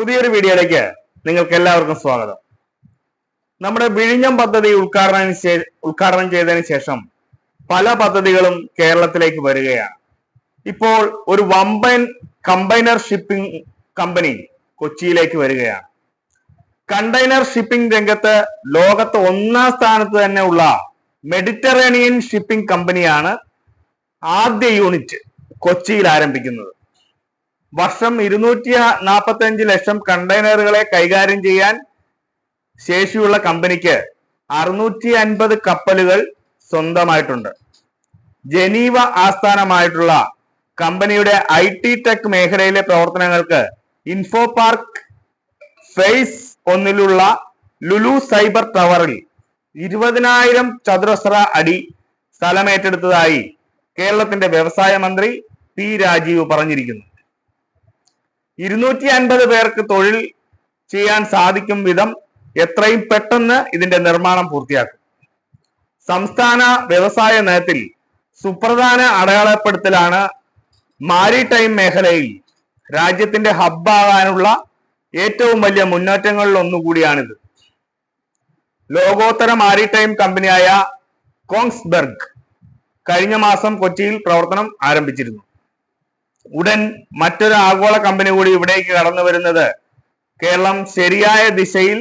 പുതിയൊരു വീഡിയോയിലേക്ക് നിങ്ങൾക്ക് എല്ലാവർക്കും സ്വാഗതം. നമ്മുടെ വിഴിഞ്ഞം പദ്ധതി ഉദ്ഘാടനം ഉദ്ഘാടനം ചെയ്തതിന് ശേഷം പല പദ്ധതികളും കേരളത്തിലേക്ക് വരികയാണ്. ഇപ്പോൾ ഒരു വമ്പൻ കമ്പൈനർ ഷിപ്പിംഗ് കമ്പനി കൊച്ചിയിലേക്ക് വരികയാണ്. കണ്ടെയ്നർ ഷിപ്പിംഗ് രംഗത്ത് ലോകത്ത് ഒന്നാം സ്ഥാനത്ത് തന്നെ ഉള്ള മെഡിറ്ററേനിയൻ ഷിപ്പിംഗ് കമ്പനിയാണ് ആദ്യ യൂണിറ്റ് കൊച്ചിയിൽ ആരംഭിക്കുന്നത്. വർഷം ഇരുന്നൂറ്റി നാൽപ്പത്തി ലക്ഷം കണ്ടെയ്നറുകളെ കൈകാര്യം ചെയ്യാൻ ശേഷിയുള്ള കമ്പനിക്ക് അറുന്നൂറ്റി അൻപത് കപ്പലുകൾ സ്വന്തമായിട്ടുണ്ട്. ജനീവ ആസ്ഥാനമായിട്ടുള്ള കമ്പനിയുടെ ഐ ടി ടെക് മേഖലയിലെ പ്രവർത്തനങ്ങൾക്ക് ഇൻഫോ പാർക്ക് ഫേസ് ഒന്നിലുള്ള ലുലു സൈബർ ടവറിൽ ഇരുപതിനായിരം ചതുരശ്ര അടി സ്ഥലമേറ്റെടുത്തതായി കേരളത്തിന്റെ വ്യവസായ മന്ത്രി പി രാജീവ് പറഞ്ഞിരിക്കുന്നു. ഇരുന്നൂറ്റി അൻപത് പേർക്ക് തൊഴിൽ ചെയ്യാൻ സാധിക്കും വിധം എത്രയും പെട്ടെന്ന് ഇതിന്റെ നിർമ്മാണം പൂർത്തിയാക്കും. സംസ്ഥാന വ്യവസായ നയത്തിൽ സുപ്രധാന അടയാളപ്പെടുത്തലാണ് മാരിടൈം മേഖലയിൽ രാജ്യത്തിന്റെ ഹബ്ബാകാനുള്ള ഏറ്റവും വലിയ മുന്നേറ്റങ്ങളിൽ ഒന്നുകൂടിയാണിത്. ലോകോത്തര മാരിടൈം കമ്പനിയായ കോങ്സ്ബെർഗ് കഴിഞ്ഞ മാസം കൊച്ചിയിൽ പ്രവർത്തനം ആരംഭിച്ചിരുന്നു. ഉടൻ മറ്റൊരു ആഗോള കമ്പനി കൂടി ഇവിടേക്ക് കടന്നു വരുന്നത് കേരളം ശരിയായ ദിശയിൽ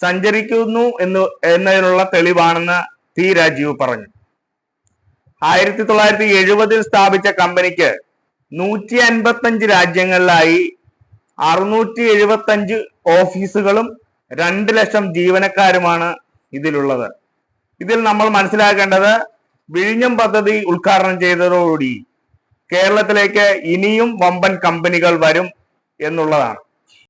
സഞ്ചരിക്കുന്നു എന്ന് എന്നതിനുള്ള തെളിവാണെന്ന് ടി രാജീവ് പറഞ്ഞു. ആയിരത്തി തൊള്ളായിരത്തി എഴുപതിൽ സ്ഥാപിച്ച കമ്പനിക്ക് നൂറ്റി അൻപത്തഞ്ച് രാജ്യങ്ങളിലായി അറുന്നൂറ്റി എഴുപത്തഞ്ച് ഓഫീസുകളും രണ്ട് ലക്ഷം ജീവനക്കാരുമാണ് ഇതിലുള്ളത്. ഇതിൽ നമ്മൾ മനസ്സിലാക്കേണ്ടത് വിഴിഞ്ഞം പദ്ധതി ഉദ്ഘാടനം ചെയ്തതോടുകൂടി കേരളത്തിലേക്ക് ഇനിയും വമ്പൻ കമ്പനികൾ വരും എന്നുള്ളതാണ്.